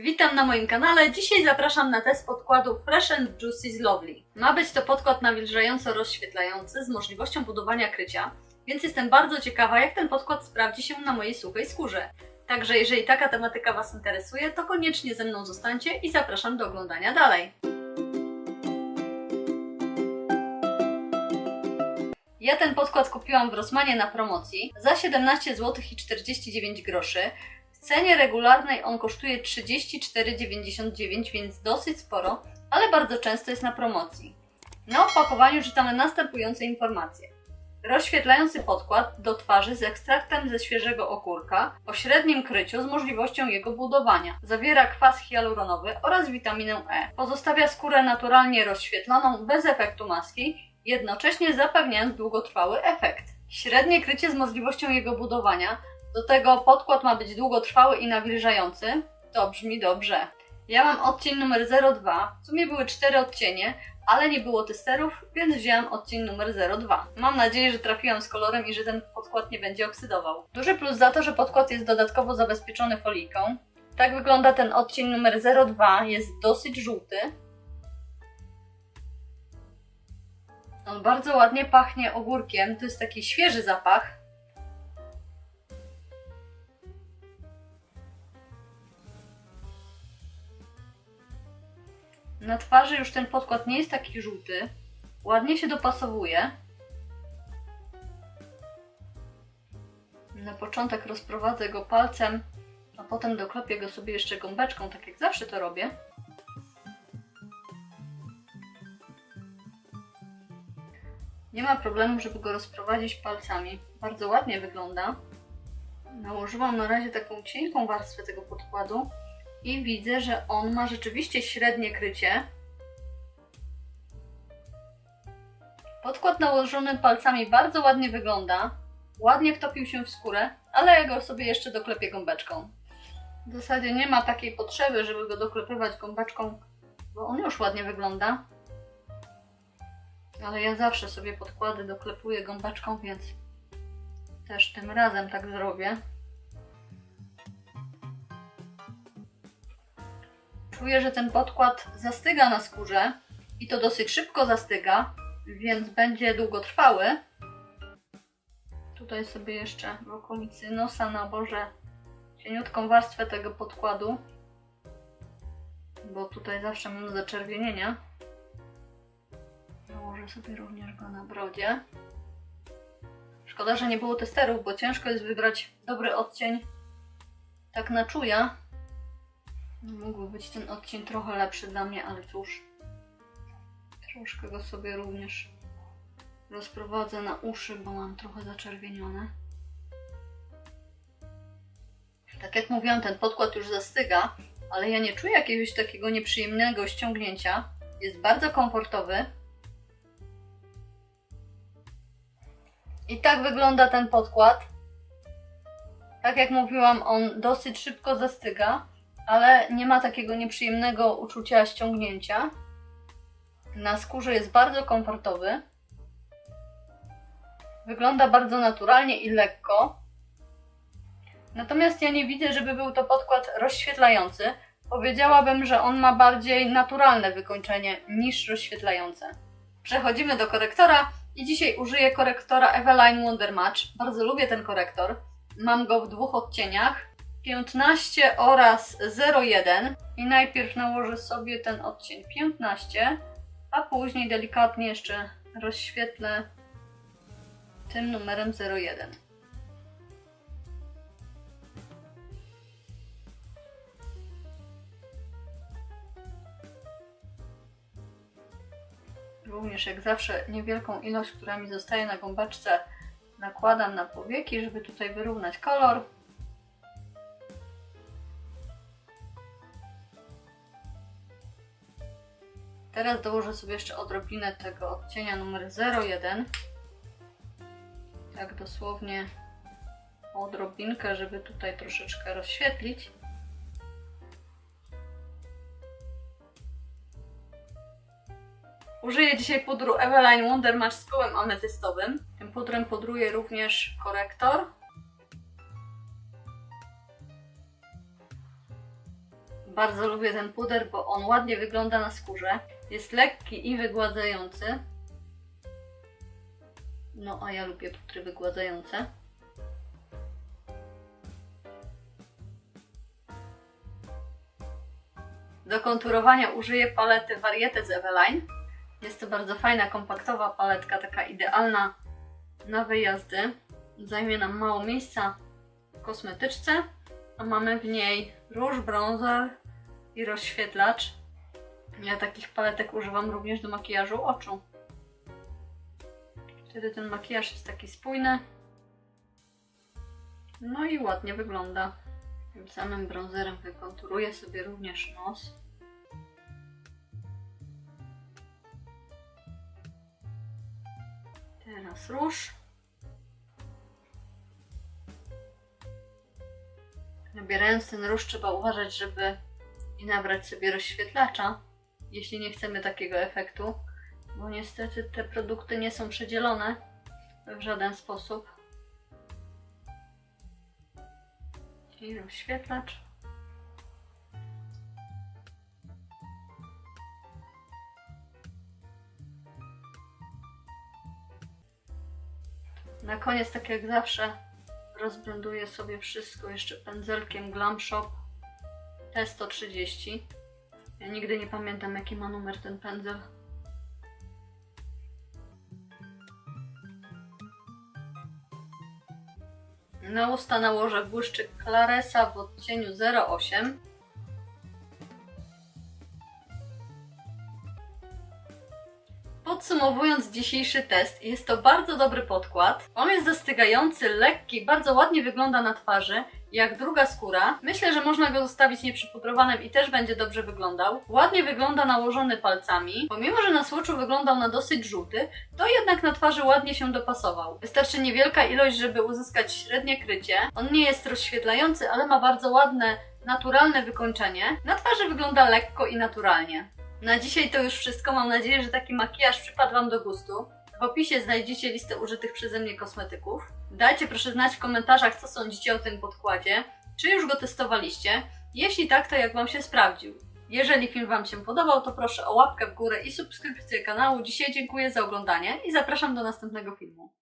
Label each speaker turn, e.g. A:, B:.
A: Witam na moim kanale. Dzisiaj zapraszam na test podkładu Fresh and Juicy z Lovely. Ma być to podkład nawilżająco rozświetlający z możliwością budowania krycia, więc jestem bardzo ciekawa, jak ten podkład sprawdzi się na mojej suchej skórze. Także jeżeli taka tematyka Was interesuje, to koniecznie ze mną zostańcie i zapraszam do oglądania dalej. Ja ten podkład kupiłam w Rossmanie na promocji za 17 zł i 49 groszy. W cenie regularnej on kosztuje 34,99, więc dosyć sporo, ale bardzo często jest na promocji. Na opakowaniu czytamy następujące informacje. Rozświetlający podkład do twarzy z ekstraktem ze świeżego ogórka o średnim kryciu z możliwością jego budowania. Zawiera kwas hialuronowy oraz witaminę E. Pozostawia skórę naturalnie rozświetloną bez efektu maski, jednocześnie zapewniając długotrwały efekt. Średnie krycie z możliwością jego budowania do tego podkład ma być długotrwały i nawilżający. To brzmi dobrze. Ja mam odcień numer 02. W sumie były cztery odcienie, ale nie było testerów, więc wzięłam odcień numer 02. Mam nadzieję, że trafiłam z kolorem i że ten podkład nie będzie oksydował. Duży plus za to, że podkład jest dodatkowo zabezpieczony folijką. Tak wygląda ten odcień numer 02. Jest dosyć żółty. On bardzo ładnie pachnie ogórkiem. To jest taki świeży zapach. Na twarzy już ten podkład nie jest taki żółty. Ładnie się dopasowuje. Na początek rozprowadzę go palcem, a potem doklepię go sobie jeszcze gąbeczką, tak jak zawsze to robię. Nie ma problemu, żeby go rozprowadzić palcami. Bardzo ładnie wygląda. Nałożyłam na razie taką cienką warstwę tego podkładu i widzę, że on ma rzeczywiście średnie krycie. Podkład nałożony palcami bardzo ładnie wygląda. Ładnie wtopił się w skórę, ale ja go sobie jeszcze doklepię gąbeczką. W zasadzie nie ma takiej potrzeby, żeby go doklepywać gąbeczką, bo on już ładnie wygląda. Ale ja zawsze sobie podkłady doklepuję gąbeczką, więc też tym razem tak zrobię. Czuję, że ten podkład zastyga na skórze i to dosyć szybko zastyga, więc będzie długotrwały. Tutaj sobie jeszcze w okolicy nosa nałożę cieniutką warstwę tego podkładu, bo tutaj zawsze mam zaczerwienienia. Nałożę sobie również go na brodzie. Szkoda, że nie było testerów, bo ciężko jest wybrać dobry odcień tak na czuja. Mógłby być ten odcień trochę lepszy dla mnie, ale cóż. Troszkę go sobie również rozprowadzę na uszy, bo mam trochę zaczerwienione. Tak jak mówiłam, ten podkład już zastyga, ale ja nie czuję jakiegoś takiego nieprzyjemnego ściągnięcia. Jest bardzo komfortowy. I tak wygląda ten podkład. Tak jak mówiłam, on dosyć szybko zastyga ale nie ma takiego nieprzyjemnego uczucia ściągnięcia. Na skórze jest bardzo komfortowy. Wygląda bardzo naturalnie i lekko. Natomiast ja nie widzę, żeby był to podkład rozświetlający. Powiedziałabym, że on ma bardziej naturalne wykończenie niż rozświetlające. Przechodzimy do korektora i dzisiaj użyję korektora Eveline Wonder Match. Bardzo lubię ten korektor. Mam go w dwóch odcieniach. 15 oraz 01 i najpierw nałożę sobie ten odcień 15, a później delikatnie jeszcze rozświetlę tym numerem 01. Również jak zawsze niewielką ilość, która mi zostaje na gąbeczce nakładam na powieki, żeby tutaj wyrównać kolor. Teraz dołożę sobie jeszcze odrobinę tego odcienia numer 01. Tak dosłownie odrobinkę, żeby tutaj troszeczkę rozświetlić. Użyję dzisiaj pudru Eveline Wonder Match z kołem ametystowym. Tym pudrem pudruję również korektor. Bardzo lubię ten puder, bo on ładnie wygląda na skórze. Jest lekki i wygładzający. No, a ja lubię pudry wygładzające. Do konturowania użyję palety Variety z Eveline. Jest to bardzo fajna, kompaktowa paletka, taka idealna na wyjazdy. Zajmie nam mało miejsca w kosmetyczce, a mamy w niej róż, bronzer i rozświetlacz. Ja takich paletek używam również do makijażu oczu. Wtedy ten makijaż jest taki spójny. No i ładnie wygląda. Tym samym bronzerem wykonturuję sobie również nos. Teraz róż. Nabierając ten róż trzeba uważać, żeby nie nabrać sobie rozświetlacza, jeśli nie chcemy takiego efektu, bo niestety te produkty nie są przedzielone w żaden sposób. I rozświetlacz. Na koniec, tak jak zawsze, rozblenduję sobie wszystko jeszcze pędzelkiem Glam Shop T130. Ja nigdy nie pamiętam, jaki ma numer ten pędzel. Na usta nałożę błyszczyk Claresa w odcieniu 08. Podsumowując dzisiejszy test, jest to bardzo dobry podkład. On jest zastygający, lekki, bardzo ładnie wygląda na twarzy, jak druga skóra. Myślę, że można go zostawić nieprzypudrowanym i też będzie dobrze wyglądał. Ładnie wygląda nałożony palcami. Pomimo, że na słoczu wyglądał na dosyć żółty, to jednak na twarzy ładnie się dopasował. Wystarczy niewielka ilość, żeby uzyskać średnie krycie. On nie jest rozświetlający, ale ma bardzo ładne, naturalne wykończenie. Na twarzy wygląda lekko i naturalnie. Na dzisiaj to już wszystko. Mam nadzieję, że taki makijaż przypadł Wam do gustu. W opisie znajdziecie listę użytych przeze mnie kosmetyków. Dajcie proszę znać w komentarzach, co sądzicie o tym podkładzie. Czy już go testowaliście? Jeśli tak, to jak Wam się sprawdził? Jeżeli film Wam się podobał, to proszę o łapkę w górę i subskrypcję kanału. Dzisiaj dziękuję za oglądanie i zapraszam do następnego filmu.